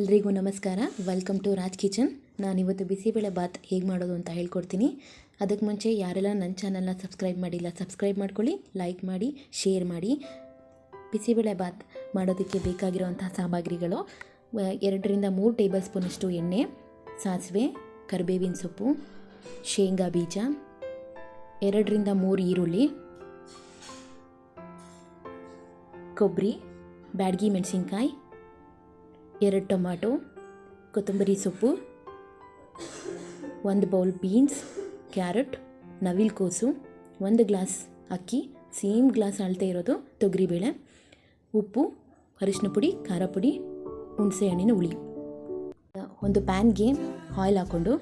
ಎಲ್ರಿಗೂ ನಮಸ್ಕಾರ. Welcome to Raj kitchen ನಾನಿವತ್ತು ಬಿಸಿಬೇಳೆ ಬಾತ್ ಹೇಗೆ ಮಾಡೋದು ಅಂತ ಹೇಳ್ಕೊಡ್ತೀನಿ. ಅದಕ್ಕೆ ಮುಂಚೆ ಯಾರೆಲ್ಲ ನನ್ನ ಚಾನಲ್ನ ಸಬ್ಸ್ಕ್ರೈಬ್ ಮಾಡಿಲ್ಲ ಸಬ್ಸ್ಕ್ರೈಬ್ ಮಾಡ್ಕೊಳ್ಳಿ ಲೈಕ್ ಮಾಡಿ ಶೇರ್ ಮಾಡಿ. ಬಿಸಿಬೇಳೆ ಬಾತ್ ಮಾಡೋದಕ್ಕೆ ಬೇಕಾಗಿರುವಂಥ ಸಾಮಗ್ರಿಗಳು ಎರಡರಿಂದ ಮೂರು ಟೇಬಲ್ ಸ್ಪೂನಷ್ಟು ಎಣ್ಣೆ, ಸಾಸಿವೆ, ಕರಿಬೇವಿನ ಸೊಪ್ಪು, ಶೇಂಗಾ ಬೀಜ, ಎರಡರಿಂದ ಮೂರು ಈರುಳ್ಳಿ ಕೊಬ್ಬರಿ ಬ್ಯಾಡಗಿ ಮೆಣಸಿನ್ಕಾಯಿ ಎರಡು ಟೊಮ್ಯಾಟೊ ಕೊತ್ತಂಬರಿ ಸೊಪ್ಪು, ಒಂದು ಬೌಲ್ ಬೀನ್ಸ್, ಕ್ಯಾರೆಟ್ ನವಿಲು ಕೋಸು ಒಂದು ಗ್ಲಾಸ್ ಅಕ್ಕಿ, ಸೇಮ್ ಗ್ಲಾಸ್ ಅಳತೆ ಇರೋದು ತೊಗರಿಬೇಳೆ, ಉಪ್ಪು, ಅರಿಶಿನ ಪುಡಿ, ಖಾರ ಪುಡಿ, ಹುಣಸೆ ಹಣ್ಣಿನ ಹುಳಿ. ಒಂದು ಪ್ಯಾನ್ಗೆ ಆಯಿಲ್ ಹಾಕ್ಕೊಂಡು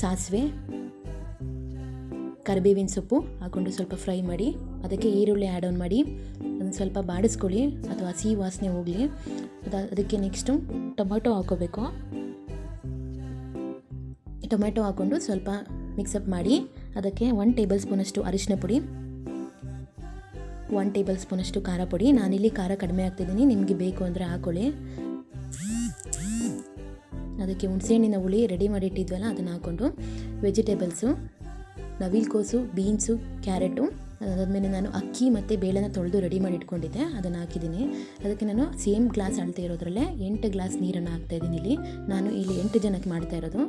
ಸಾಸಿವೆ, ಕರಿಬೇವಿನ ಸೊಪ್ಪು ಹಾಕ್ಕೊಂಡು ಸ್ವಲ್ಪ ಫ್ರೈ ಮಾಡಿ, ಅದಕ್ಕೆ ಈರುಳ್ಳಿ ಆ್ಯಡ್ ಆನ್ ಮಾಡಿ ಅದನ್ನು ಸ್ವಲ್ಪ ಬಾಡಿಸ್ಕೊಳ್ಳಿ ಅಥವಾ ಹಸಿ ವಾಸನೆ ಹೋಗಲಿ. ಅದ, ಅದಕ್ಕೆ ನೆಕ್ಸ್ಟು ಟೊಮೆಟೊ ಹಾಕೋಬೇಕು. ಟೊಮೆಟೊ ಹಾಕ್ಕೊಂಡು ಸ್ವಲ್ಪ ಮಿಕ್ಸಪ್ ಮಾಡಿ, ಅದಕ್ಕೆ ಒನ್ ಟೇಬಲ್ ಸ್ಪೂನಷ್ಟು ಅರಿಶಿನ ಪುಡಿ ಒನ್ ಟೇಬಲ್ ಸ್ಪೂನಷ್ಟು ಖಾರ ಪುಡಿ. ನಾನಿಲ್ಲಿ ಖಾರ ಕಡಿಮೆ ಆಗ್ತಿದ್ದೀನಿ ನಿಮಗೆ ಬೇಕು ಅಂದರೆ ಹಾಕೊಳ್ಳಿ. ಅದಕ್ಕೆ ಹುಣಸೆಹಣ್ಣಿನ ಹುಳಿ ರೆಡಿ ಮಾಡಿ ಇಟ್ಟಿದ್ವಲ್ಲ, ಅದನ್ನು ಹಾಕ್ಕೊಂಡು ವೆಜಿಟೇಬಲ್ಸು ನವಿಲ್ಕೋಸು ಬೀನ್ಸು ಕ್ಯಾರೆಟು ಅದಾದಮೇಲೆ ನಾನು ಅಕ್ಕಿ ಮತ್ತು ಬೇಳೆನ ತೊಳೆದು ರೆಡಿ ಮಾಡಿ ಇಟ್ಕೊಂಡಿದ್ದೆ. ಅದನ್ನು ಹಾಕಿದ್ದೀನಿ. ಅದಕ್ಕೆ ನಾನು ಸೇಮ್ ಗ್ಲಾಸ್ ಅಳತೆ ಇರೋದ್ರಲ್ಲೇ ಎಂಟು ಗ್ಲಾಸ್ ನೀರನ್ನು ಹಾಕ್ತಾಯಿದ್ದೀನಿ ಇಲ್ಲಿ. ನಾನು ಇಲ್ಲಿ ಎಂಟು ಜನಕ್ಕೆ ಮಾಡ್ತಾ ಇರೋದು.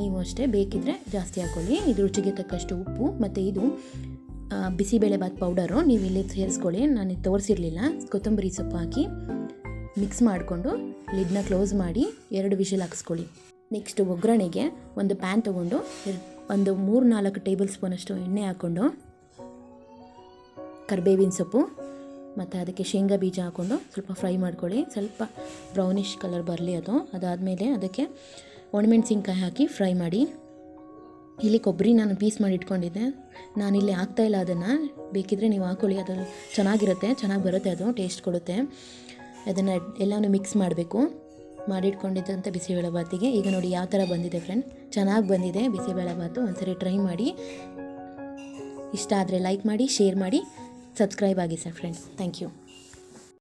ನೀವು ಅಷ್ಟೇ ಬೇಕಿದ್ದರೆ ಜಾಸ್ತಿ ಹಾಕ್ಕೊಳ್ಳಿ ಇದು ರುಚಿಗೆ ತಕ್ಕಷ್ಟು ಉಪ್ಪು ಮತ್ತು ಇದು ಬಿಸಿಬೇಳೆಬಾತ್ ಪೌಡರು ನೀವು ಇಲ್ಲಿ ಸೇರಿಸ್ಕೊಳ್ಳಿ. ನಾನು ತೋರಿಸಿರಲಿಲ್ಲ. ಕೊತ್ತಂಬರಿ ಸೊಪ್ಪು ಹಾಕಿ ಮಿಕ್ಸ್ ಮಾಡಿಕೊಂಡು ಲಿಡ್ನ ಕ್ಲೋಸ್ ಮಾಡಿ ಎರಡು ವಿಷಲ್ ಹಾಕ್ಸ್ಕೊಳ್ಳಿ. ನೆಕ್ಸ್ಟ್ ಒಗ್ಗರಣೆಗೆ ಒಂದು ಪ್ಯಾನ್ ತೊಗೊಂಡು ಒಂದು ಮೂರು ನಾಲ್ಕು ಟೇಬಲ್ ಸ್ಪೂನಷ್ಟು ಎಣ್ಣೆ ಹಾಕ್ಕೊಂಡು ಕರಿಬೇವಿನ ಸೊಪ್ಪು, ಮತ್ತು ಅದಕ್ಕೆ ಶೇಂಗಾ ಬೀಜ ಹಾಕ್ಕೊಂಡು ಸ್ವಲ್ಪ ಫ್ರೈ ಮಾಡ್ಕೊಳ್ಳಿ. ಸ್ವಲ್ಪ ಬ್ರೌನಿಷ್ ಕಲರ್ ಬರಲಿ ಅದು. ಅದಾದಮೇಲೆ ಅದಕ್ಕೆ ಒಣಮೆಣ್ಸಿನ್ಕಾಯಿ ಹಾಕಿ ಫ್ರೈ ಮಾಡಿ. ಇಲ್ಲಿ ಕೊಬ್ಬರಿ ನಾನು ಪೀಸ್ ಮಾಡಿ ಇಟ್ಕೊಂಡಿದ್ದೆ. ನಾನಿಲ್ಲಿ ಹಾಕ್ತಾಯಿಲ್ಲ ಅದನ್ನು. ಬೇಕಿದ್ದರೆ ನೀವು ಹಾಕ್ಕೊಳ್ಳಿ ಅದು ಚೆನ್ನಾಗಿರುತ್ತೆ. ಚೆನ್ನಾಗಿ ಬರುತ್ತೆ ಅದು. ಟೇಸ್ಟ್ ಕೊಡುತ್ತೆ. ಅದನ್ನು ಎಲ್ಲನೂ ಮಿಕ್ಸ್ ಮಾಡಬೇಕು. ಮಾಡಿಟ್ಕೊಂಡಿದ್ದಂಥ ಬಿಸಿಬೇಳೆಬಾತಿಗೆ ಈಗ ನೋಡಿ ಯಾವ ಥರ ಬಂದಿದೆ ಫ್ರೆಂಡ್ ಚೆನ್ನಾಗಿ ಬಂದಿದೆ ಬಿಸಿಬೇಳೆಭಾತು ಒಂದು ಸರಿ ಟ್ರೈ ಮಾಡಿ. ಇಷ್ಟ ಆದರೆ ಲೈಕ್ ಮಾಡಿ ಶೇರ್ ಮಾಡಿ. ಸಬ್ಸ್ಕ್ರೈಬ್ ಆಗಿ ಸರ್ ಫ್ರೆಂಡ್ಸ್ ಥ್ಯಾಂಕ್ ಯು